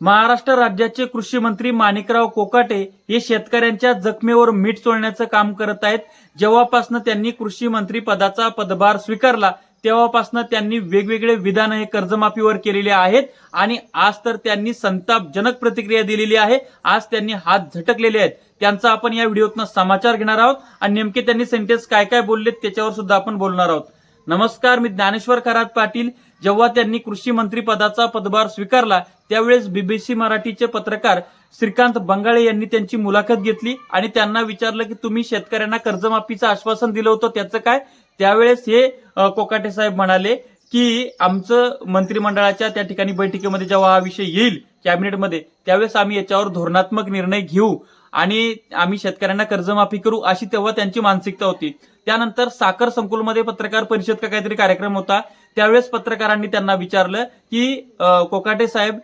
महाराष्ट्र राज्याचे कृषी मंत्री माणिकराव कोकाटे हे शेतकऱ्यांच्या जखमेवर मीठ चोळण्याचं काम करत आहेत. जेव्हापासनं त्यांनी कृषी मंत्री पदाचा पदभार स्वीकारला तेव्हापासनं त्यांनी वेगवेगळे विधान हे कर्जमाफीवर केलेले आहेत आणि आज तर त्यांनी संतापजनक प्रतिक्रिया दिलेली आहे. आज त्यांनी हात झटकलेले आहेत. त्यांचा आपण या व्हिडिओतनं समाचार घेणार आहोत आणि नेमके त्यांनी सेंटेन्स काय काय बोललेत त्याच्यावर सुद्धा आपण बोलणार आहोत. नमस्कार मी ज्ञानेश्वर खरात पाटील. जेव्हा त्यांनी कृषी मंत्री पदाचा पदभार स्वीकारला त्यावेळेस बीबीसी मराठीचे पत्रकार श्रीकांत बंगाळे यांनी त्यांची मुलाखत घेतली आणि त्यांना विचारलं की तुम्ही शेतकऱ्यांना कर्जमाफीचं आश्वासन दिलं होतं त्याचं काय? त्यावेळेस हे कोकाटे साहेब म्हणाले की आमचं मंत्रिमंडळाच्या त्या ठिकाणी बैठकीमध्ये जेव्हा हा विषय येईल कॅबिनेटमध्ये त्यावेळेस आम्ही याच्यावर धोरणात्मक निर्णय घेऊ. आणि आम्ही शेतकऱ्यांना कर्जमाफी करू अशी तेव्हा त्यांची मानसिकता होती. त्यानंतर साखर संकुलमध्ये पत्रकार परिषद का काहीतरी कार्यक्रम होता. त्यावेळेस पत्रकारांनी त्यांना विचारलं की कोकाटे साहेब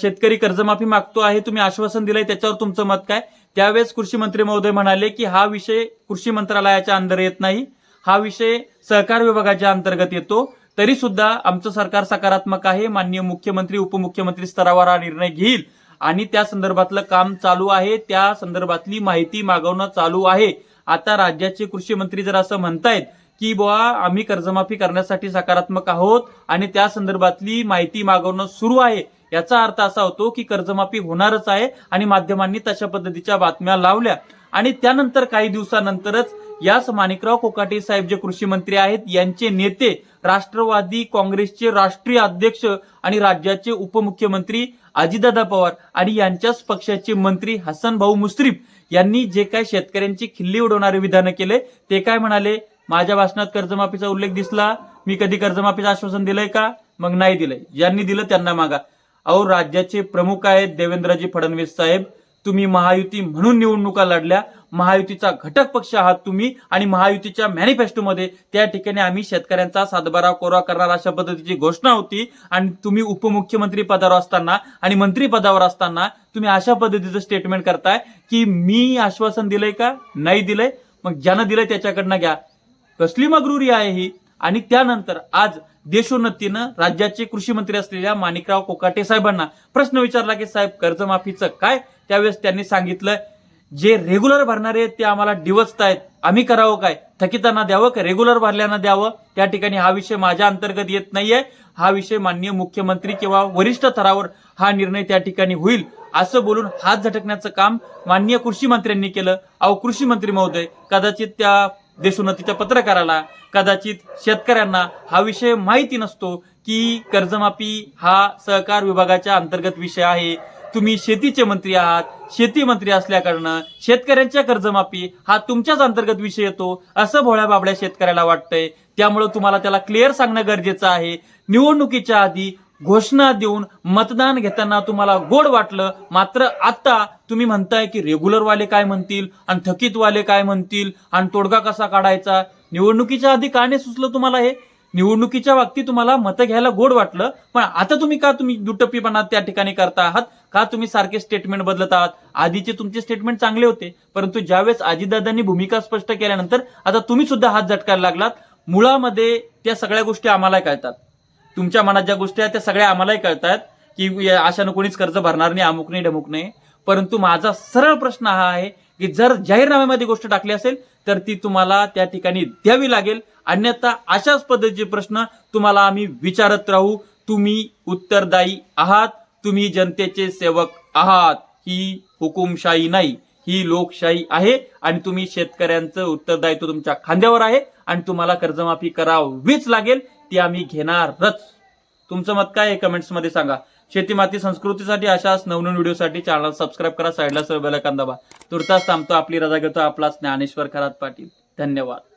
शेतकरी कर्जमाफी मागतो आहे तुम्ही आश्वासन दिलंय त्याच्यावर तुमचं मत काय? त्यावेळेस कृषी मंत्री महोदय म्हणाले की हा विषय कृषी मंत्रालयाच्या अंदर येत नाही. हा विषय सहकार विभागाच्या अंतर्गत येतो. तरी सुद्धा आमचं सरकार सकारात्मक आहे. माननीय मुख्यमंत्री उपमुख्यमंत्री स्तरावर हा निर्णय घेईल. आणि त्या संदर्भातलं काम चालू आहे त्या संदर्भातली माहिती मागवणं चालू आहे. आता राज्याचे कृषी मंत्री जर असं म्हणतायत की बुवा आम्ही कर्जमाफी करण्यासाठी सकारात्मक आहोत आणि त्या संदर्भातली माहिती मागवणं सुरू आहे याचा अर्थ असा होतो की कर्जमाफी होणारच आहे आणि माध्यमांनी तशा पद्धतीच्या बातम्या लावल्या. आणि त्यानंतर काही दिवसानंतरच याच माणिकराव कोकाटे साहेब जे कृषी मंत्री आहेत यांचे नेते राष्ट्रवादी काँग्रेसचे राष्ट्रीय अध्यक्ष आणि राज्याचे उपमुख्यमंत्री अजितदादा पवार आणि यांच्याच पक्षाचे मंत्री हसन भाऊ मुश्रीफ यांनी जे काय शेतकऱ्यांची खिल्ली उडवणारे विधानं केले ते काय म्हणाले? माझ्या भाषणात कर्जमाफीचा उल्लेख दिसला. मी कधी कर्जमाफीचं आश्वासन दिलंय का? मग नाही दिलंय. ज्यांनी दिलं त्यांना मागा. अहो राज्याचे प्रमुख आहेत देवेंद्रजी फडणवीस साहेब. तुम्ही महायुती म्हणून निवडणुका लढल्या. महायुतीचा घटक पक्ष आहात तुम्ही आणि महायुतीच्या मॅनिफेस्टोमध्ये त्या ठिकाणी आम्ही शेतकऱ्यांचा सातबारा कोरा करणार अशा पद्धतीची घोषणा होती. आणि तुम्ही उपमुख्यमंत्री पदावर असताना आणि मंत्री पदावर असताना तुम्ही अशा पद्धतीचं स्टेटमेंट करताय की मी आश्वासन दिलंय का? नाही दिलंय. मग ज्यानं दिलंय त्याच्याकडनं घ्या. कसली मगरुरी आहे ही? आणि त्यानंतर आज देशोन्नतीनं राज्याचे कृषी मंत्री असलेल्या माणिकराव कोकाटे साहेबांना प्रश्न विचारला की साहेब कर्जमाफीचं काय? त्यावेळेस त्यांनी सांगितलं जे रेग्युलर भरणारे आहेत ते आम्हाला डिवचतायत आम्ही करावं काय? थकितांना द्यावं का? रेग्युलर भरल्यांना द्यावं? त्या ठिकाणी हा विषय माझ्या अंतर्गत येत नाहीये. हा विषय माननीय मुख्यमंत्री किंवा वरिष्ठ थरावर हा निर्णय त्या ठिकाणी होईल. असं बोलून हात झटकण्याचं काम माननीय कृषी मंत्र्यांनी केलं. अहो कृषी मंत्री महोदय कदाचित त्या देशोन्नतीच्या पत्रकाराला कदाचित शेतकऱ्यांना हा विषय माहिती नसतो की कर्जमाफी हा सहकार विभागाच्या अंतर्गत विषय आहे. तुम्ही शेतीचे मंत्री आहात. शेती मंत्री असल्याकारनं शेतकऱ्यांच्या कर्जमाफी हा तुमच्याच अंतर्गत विषय येतो असं भोळ्या बाबड्या शेतकऱ्याला वाटतंय. त्यामुळे तुम्हाला त्याला क्लिअर सांगणं गरजेचं आहे. निवडणुकीच्या आधी घोषणा देऊन मतदान घेताना तुम्हाला गोड वाटलं. मात्र आता तुम्ही म्हणताय की रेग्युलर वाले काय म्हणतील आणि थकीत वाले काय म्हणतील आणि तोडगा कसा काढायचा? निवडणुकीच्या आधी का नाही सुचलं तुम्हाला हे? निवडणुकीच्या बाबतीत तुम्हाला मतं घ्यायला गोड वाटलं. पण आता तुम्ही का तुम्ही दुटप्पीपणा त्या ठिकाणी करता आहात? का तुम्ही सारखे स्टेटमेंट बदलत आहात? आधीचे तुमचे स्टेटमेंट चांगले होते परंतु ज्यावेळेस आजीदादांनी भूमिका स्पष्ट केल्यानंतर आता तुम्ही सुद्धा हात झटकायला लागलात. मुळामध्ये त्या सगळ्या गोष्टी आम्हाला कळतात. तुमच्या मनात ज्या गोष्टी आहेत त्या सगळ्या आम्हालाही कळतात की अशानं कोणीच कर्ज भरणार नाही अमुक नाही ढमुक नाही. परंतु माझा सरळ प्रश्न हा आहे की जर जाहीरनाम्यामध्ये गोष्ट टाकली असेल तर ती तुम्हाला त्या ठिकाणी द्यावी लागेल. अन्यथा अशाच पद्धतीचे प्रश्न तुम्हाला आम्ही विचारत राहू तुम्ही उत्तरदायी आहात तुम्ही जनतेचे सेवक आहात. ही हुकुमशाही नाही ही लोकशाही आहे आणि तुम्ही शेतकऱ्यांचं उत्तरदायित्व तुमच्या खांद्यावर आहे आणि तुम्हाला कर्जमाफी करावीच लागेल. ती आम्ही घेणारच. तुमचं मत काय आहे? कमेंट्समध्ये सांगा. शेती माती संस्कृतीसाठी अशाच नवनवीन व्हिडिओसाठी चॅनल सबस्क्राईब करा. साईडला सर्व बेल दाबा. तुर्तास थांबतो. आपली रजा घेतो आपला ज्ञानेश्वर खरात पाटील. धन्यवाद.